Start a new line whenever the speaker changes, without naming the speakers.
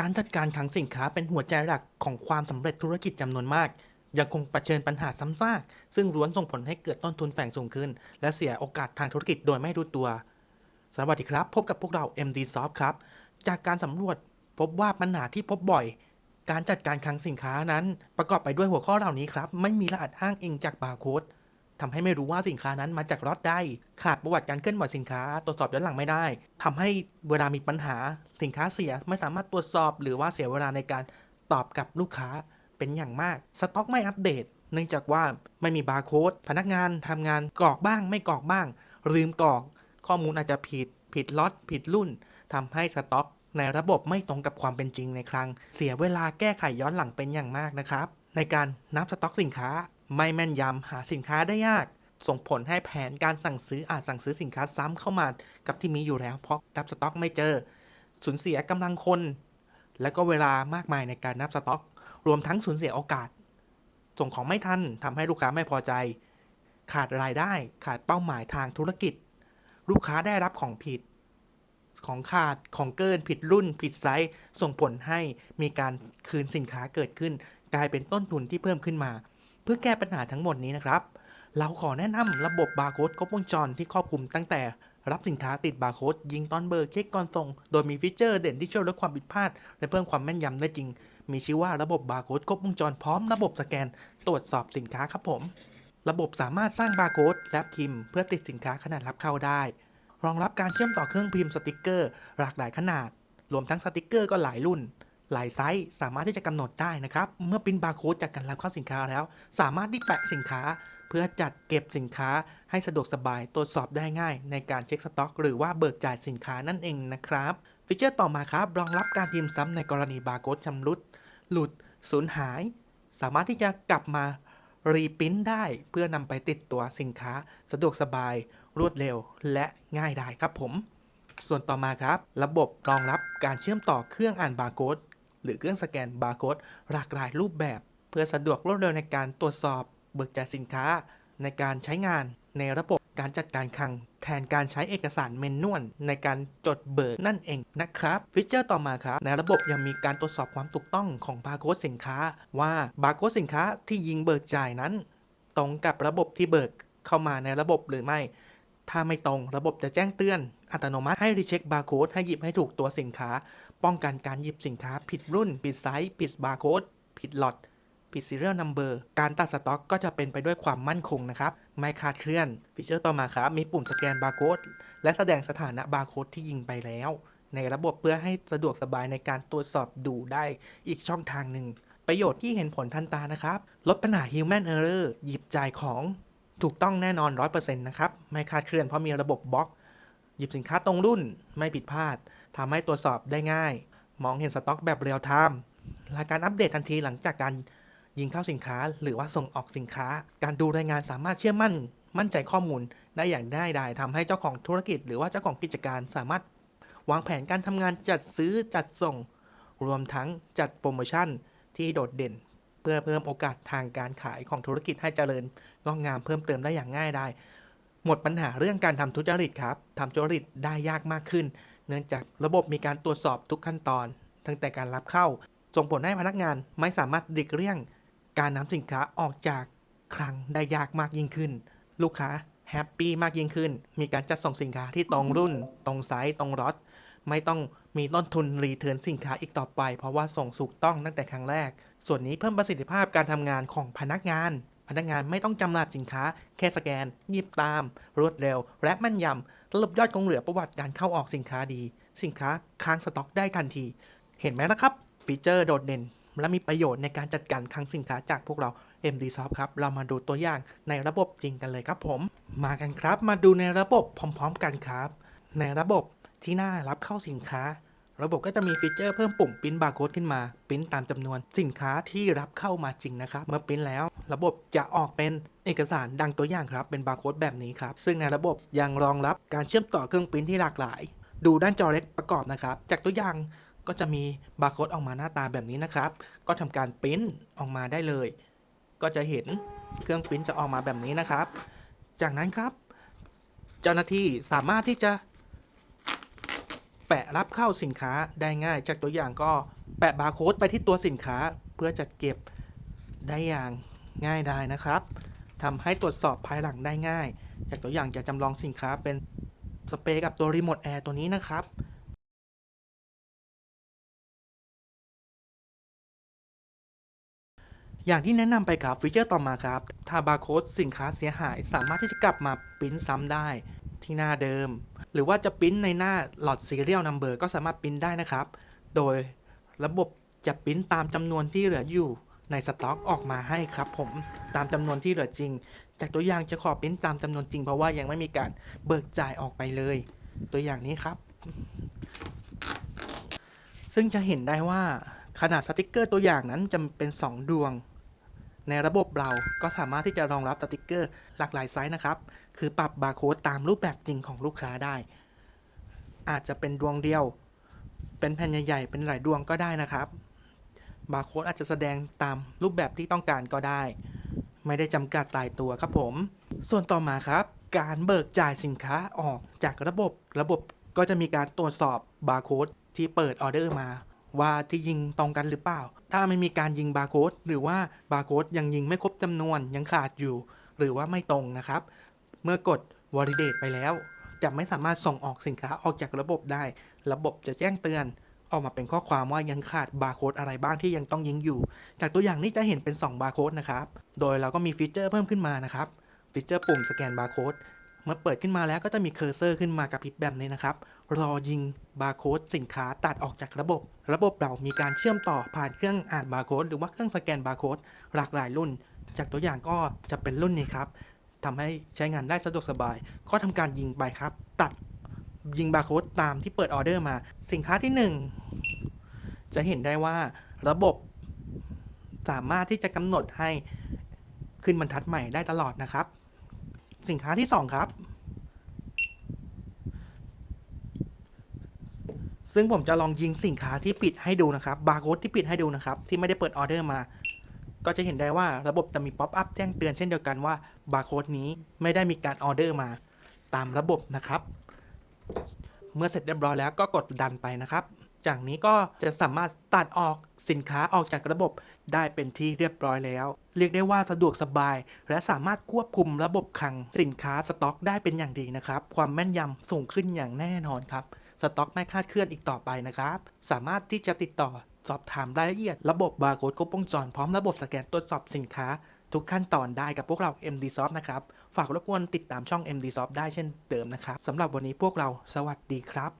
การจัดการคลังสินค้าเป็นหัวใจหลักของความสำเร็จธุรกิจจำนวนมาก ยังคงเผชิญปัญหาซ้ำซาก ซึ่งล้วนส่งผลให้เกิดต้นทุนแฝงสูงขึ้น และเสียโอกาสทางธุรกิจโดยไม่รู้ตัว สวัสดีครับ พบกับพวกเรา MD Soft ครับ จากการสำรวจพบว่าปัญหาที่พบบ่อย การจัดการคลังสินค้านั้น ประกอบไปด้วยหัวข้อเหล่านี้ครับ ไม่มีรหัสอ้างอิงจากบาร์โค้ด ทำให้ไม่รู้ว่าสินค้านั้นมาจากล็อตใดขาดประวัติการเคลื่อนไหวสินค้า ตรวจสอบย้อนหลังไม่ได้ทำให้เวลามีปัญหาสินค้าเสียไม่สามารถตรวจสอบหรือว่าเสียเวลาในการตอบกับลูกค้าเป็นอย่างมาก สต็อกไม่อัปเดต เนื่องจากว่าไม่มีบาร์โค้ดพนักงานทำงานกรอกบ้างไม่กรอกบ้าง ลืมกรอก ข้อมูลอาจจะผิด ผิดล็อตผิดรุ่นทำให้สต็อก ในระบบไม่ตรงกับความเป็นจริงในครั้ง เสียเวลาแก้ไขย้อนหลังเป็นอย่างมากนะครับ ในการนับสต็อกสินค้า ไม่แม่นยำหาสินค้าได้ยาก ส่งผลให้แผนการสั่งซื้ออาจสั่งซื้อสินค้าซ้ำเข้ามากับที่มีอยู่แล้ว เพราะนับสต็อกไม่เจอ สูญเสียกำลังคน และก็เวลามากมายในการนับสต็อก รวมทั้งสูญเสียโอกาส ส่งของไม่ทันทำให้ลูกค้าไม่พอใจ ขาดรายได้ขาดเป้าหมายทางธุรกิจ ลูกค้าได้รับของผิด ของขาดของเกินผิดรุ่น ผิดไซส์ส่งผลให้มีการคืนสินค้าเกิดขึ้น กลายเป็นต้นทุนที่เพิ่มขึ้นมา เพื่อแก้ปัญหาทั้งหมดนี้นะครับ เราขอแนะนำระบบบาร์โค้ดครบวงจรที่ครอบคลุมตั้งแต่รับสินค้าติดบาร์โค้ดยิงตอนเบอร์เช็คก่อนส่ง โดยมีฟีเจอร์เด่นที่ช่วยลดความผิดพลาด และเพิ่มความแม่นยำได้จริง มีชื่อว่าระบบบาร์โค้ดครบวงจรพร้อมระบบสแกน ตรวจสอบสินค้าครับผม ระบบสามารถสร้างบาร์โค้ดและพิมพ์เพื่อติดสินค้าขนาดรับเข้าได้ รองรับการเชื่อมต่อเครื่องพิมพ์สติกเกอร์หลากหลายขนาด รวมทั้งสติกเกอร์ก็หลายรุ่น หลายไซส์สามารถที่จะกำหนดได้นะครับ เมื่อปิ้นบาร์โค้ดจากการรับเข้าสินค้าแล้ว สามารถที่แปะสินค้า เพื่อจัดเก็บสินค้าให้สะดวกสบายตรวจสอบได้ง่าย ในการเช็คสต็อก หรือว่าเบิกจ่ายสินค้านั่นเองนะครับ ฟีเจอร์ต่อมาครับรองรับการพิมพ์ซ้ำในกรณีบาร์โค้ดชำรุด หลุดสูญหาย สามารถที่จะกลับมารีปริ้นได้เพื่อนำไปติดตัวสินค้า สะดวกสบาย รวดเร็ว และง่ายได้ครับผม ส่วนต่อมาครับ ระบบรองรับการเชื่อมต่อเครื่องอ่านบาร์โค้ด หรือเครื่องสแกนบาร์โค้ดหลากหลายรูปแบบ เพื่อสะดวกรวดเร็วในการตรวจสอบ เบิกจ่ายสินค้า ในการใช้งานในระบบการจัดการคลัง แทนการใช้เอกสารเมนนวลในการจดเบิกนั่นเองนะครับ ฟีเจอร์ต่อมาครับ ในระบบยังมีการตรวจสอบความถูกต้องของบาร์โค้ดสินค้า ว่าบาร์โค้ดสินค้าที่ยิงเบิกจ่ายนั้น ตรงกับระบบที่เบิกเข้ามาในระบบหรือไม่ ถ้าไม่ตรงระบบจะแจ้งเตือน อัตโนมัติให้รีเช็คบาร์โค้ดให้หยิบให้ถูกตัวสินค้า ป้องกันการหยิบสินค้า ผิดรุ่น ผิดไซส์ ผิดบาร์โค้ด ผิดล็อตผิด serial number การตัดสต็อกก็จะเป็นไปด้วยความมั่นคงนะครับ ไม่คาดเคลื่อน ฟีเจอร์ต่อมาครับ มีปุ่มสแกนบาร์โค้ดและแสดงสถานะบาร์โค้ดที่ยิงไปแล้ว ในระบบเพื่อให้สะดวกสบายในการตรวจสอบดูได้อีกช่องทางหนึ่ง ประโยชน์ที่เห็นผลทันตานะครับ ลดปัญหา human error หยิบจ่ายของ ถูกต้องแน่นอน 100%นะครับ ไม่คาดเคลื่อนเพราะมีระบบบล็อก หยิบสินค้าตรงรุ่นไม่ผิดพลาดทำให้ตรวจสอบได้ง่าย มองเห็นสต็อกแบบเรียลไทม์และการอัปเดตทันทีหลังจากการยิงเข้าสินค้า หรือว่าส่งออกสินค้า การดูรายงานสามารถเชื่อมั่น มั่นใจข้อมูลได้อย่างง่ายดายทำให้เจ้าของธุรกิจ หรือว่าเจ้าของกิจการสามารถวางแผนการทำงานจัดซื้อจัดส่ง รวมทั้งจัดโปรโมชั่นที่โดดเด่น เพื่อเพิ่มโอกาสทางการขายของธุรกิจให้เจริญงอกงามเพิ่มเติมได้อย่างง่ายได้ หมดปัญหาเรื่องการทำทุจริตครับทำทุจริตได้ยากมากขึ้น เนื่องจากระบบมีการตรวจสอบทุกขั้นตอน ตั้งแต่การรับเข้าส่งผลให้พนักงานไม่สามารถหลีกเลี่ยง การนำสินค้าออกจากคลังได้ยากมากยิ่งขึ้น ลูกค้าแฮปปี้มากยิ่งขึ้น มีการจัดส่งสินค้าที่ตรงรุ่น ตรงไซส์ตรงรถไม่ต้องมีต้นทุนรีเทิร์นสินค้าอีกต่อไป เพราะว่าส่งถูกต้องตั้งแต่ครั้งแรก ส่วนนี้เพิ่มประสิทธิภาพการทำงานของพนักงาน พนักงานไม่ต้องจำรหัสสินค้า แค่สแกนหยิบตาม รวดเร็ว และแม่นยำสรุปยอดคงเหลือประวัติการเข้าออกสินค้าดี สินค้าค้างสต็อกได้ทันที เห็นไหมนะครับ ฟีเจอร์โดดเด่น และมีประโยชน์ในการจัดการคลังสินค้าจากพวกเรา MD Soft ครับ เรามาดูตัวอย่างในระบบจริงกันเลยครับผม มากันครับ มาดูในระบบพร้อม ๆ กันครับ ในระบบที่หน้ารับเข้าสินค้า ระบบก็จะมีฟีเจอร์เพิ่มปุ่มปริ้นบาร์โค้ดขึ้นมาปริ้นตามจำนวนสินค้าที่รับเข้ามาจริงนะครับ เมื่อปริ้นแล้ว ระบบจะออกเป็นเอกสารดังตัวอย่างครับ เป็นบาร์โค้ดแบบนี้ครับ ซึ่งในระบบยังรองรับการเชื่อมต่อเครื่องปริ้นที่หลากหลาย ดูด้านจอเล็กประกอบนะครับ จากตัวอย่างก็จะมีบาร์โค้ดออกมาหน้าตาแบบนี้นะครับ ก็ทำการปริ้นออกมาได้เลย ก็จะเห็นเครื่องปริ้นจะออกมาแบบนี้นะครับ จากนั้นครับ เจ้าหน้าที่สามารถที่จะ แปะรับเข้าสินค้าได้ง่าย จากตัวอย่างก็แปะบาร์โค้ดไปที่ตัวสินค้าเพื่อจัดเก็บได้อย่างง่ายได้นะครับทำให้ตรวจสอบภายหลังได้ง่ายอย่างตัวอย่างจะจำลองสินค้าเป็นสเปรย์กับตัวรีโมทแอร์ตัวนี้นะครับอย่างที่แนะนำไปครับฟีเจอร์ต่อมาครับ ถ้าบาร์โค้ดสินค้าเสียหายสามารถที่จะกลับมาปริ้นซ้ำได้ ที่หน้าเดิม หรือว่าจะปริ้นในหน้าหลอด Serial Number ก็สามารถปริ้นได้นะครับ โดยระบบจะปริ้นตามจำนวนที่เหลืออยู่ในสต็อกออกมาให้ครับผมตามจำนวนที่เหลือจริงจากตัวอย่างจะขอปริ้นตามจำนวนจริง เพราะว่ายังไม่มีการเบิกจ่ายออกไปเลย ตัวอย่างนี้ครับ ซึ่งจะเห็นได้ว่าขนาดสติกเกอร์ตัวอย่างนั้นจะเป็น 2 ดวง ในระบบเราก็สามารถที่จะรองรับสติกเกอร์หลากหลายไซส์นะครับ คือปรับบาร์โค้ดตามรูปแบบจริงของลูกค้าได้ อาจจะเป็นดวงเดียว เป็นแผ่นใหญ่ๆ เป็นหลายดวงก็ได้นะครับ บาร์โค้ดอาจจะแสดงตามรูปแบบที่ต้องการก็ได้ ไม่ได้จำกัดตายตัวครับผม ส่วนต่อมาครับ การเบิกจ่ายสินค้าออกจากระบบ ระบบก็จะมีการตรวจสอบบาร์โค้ดที่เปิดออเดอร์มา ว่าที่ยิงตรงกันหรือเปล่า ถ้าไม่มีการยิงบาร์โค้ดหรือว่าบาร์โค้ดยังยิงไม่ครบจำนวนยังขาดอยู่ หรือว่าไม่ตรงนะครับ เมื่อกด validate ไปแล้ว จะไม่สามารถส่งออกสินค้าออกจากระบบได้ ระบบจะแจ้งเตือนออกมาเป็นข้อความว่ายังขาดบาร์โค้ดอะไรบ้างที่ยังต้องยิงอยู่ จากตัวอย่างนี้จะเห็นเป็น 2 บาร์โค้ดนะครับ โดยเราก็มีฟีเจอร์เพิ่มขึ้นมานะครับ ฟีเจอร์ปุ่มสแกนบาร์โค้ด เมื่อเปิดขึ้นมาแล้วก็จะมีเคอร์เซอร์ขึ้นมากับพริบแบบนี้นะครับ รอยิงบาร์โค้ดสินค้าตัดออกจากระบบ ระบบเรามีการเชื่อมต่อผ่านเครื่องอ่านบาร์โค้ดหรือว่าเครื่องสแกนบาร์โค้ดหลากหลายรุ่น จากตัวอย่างก็จะเป็นรุ่นนี้ครับทำให้ใช้งานได้สะดวกสบาย ก็ทำการยิงไปครับ ตัดยิงบาร์โค้ดตามที่เปิดออเดอร์มา สินค้าที่ 1 จะเห็นได้ว่าระบบสามารถที่จะกำหนดให้ขึ้นบรรทัดใหม่ได้ตลอดนะครับ สินค้าที่2ครับ ซึ่งผมจะลองยิงสินค้าที่ปิดให้ดูนะครับ บาร์โค้ดที่ปิดให้ดูนะครับ ที่ไม่ได้เปิดออเดอร์มา ก็จะเห็นได้ว่าระบบจะมีป๊อปอัพแจ้งเตือนเช่นเดียวกันว่าบาร์โค้ดนี้ไม่ได้มีการออเดอร์มา ตามระบบนะครับ เมื่อเสร็จเรียบร้อยแล้วก็กดดันไปนะครับ จากนี้ก็จะสามารถตัดออกสินค้าออกจากระบบได้เป็นที่เรียบร้อยแล้ว เรียกได้ว่าสะดวกสบาย และสามารถควบคุมระบบคลังสินค้าสต็อกได้เป็นอย่างดีนะครับ ความแม่นยำสูงขึ้นอย่างแน่นอนครับ สต็อกไม่คาดเคลื่อนอีกต่อไปนะครับ สามารถที่จะติดต่อสอบถามรายละเอียด ระบบบาร์โค้ดครบวงจรพร้อมระบบสแกนตรวจสอบสินค้า ทุกขั้นตอนได้กับพวกเรา MD Soft นะครับ ฝากรบกวนติดตามช่อง MD Soft ได้เช่นเดิมนะครับสำหรับวันนี้พวกเราสวัสดีครับ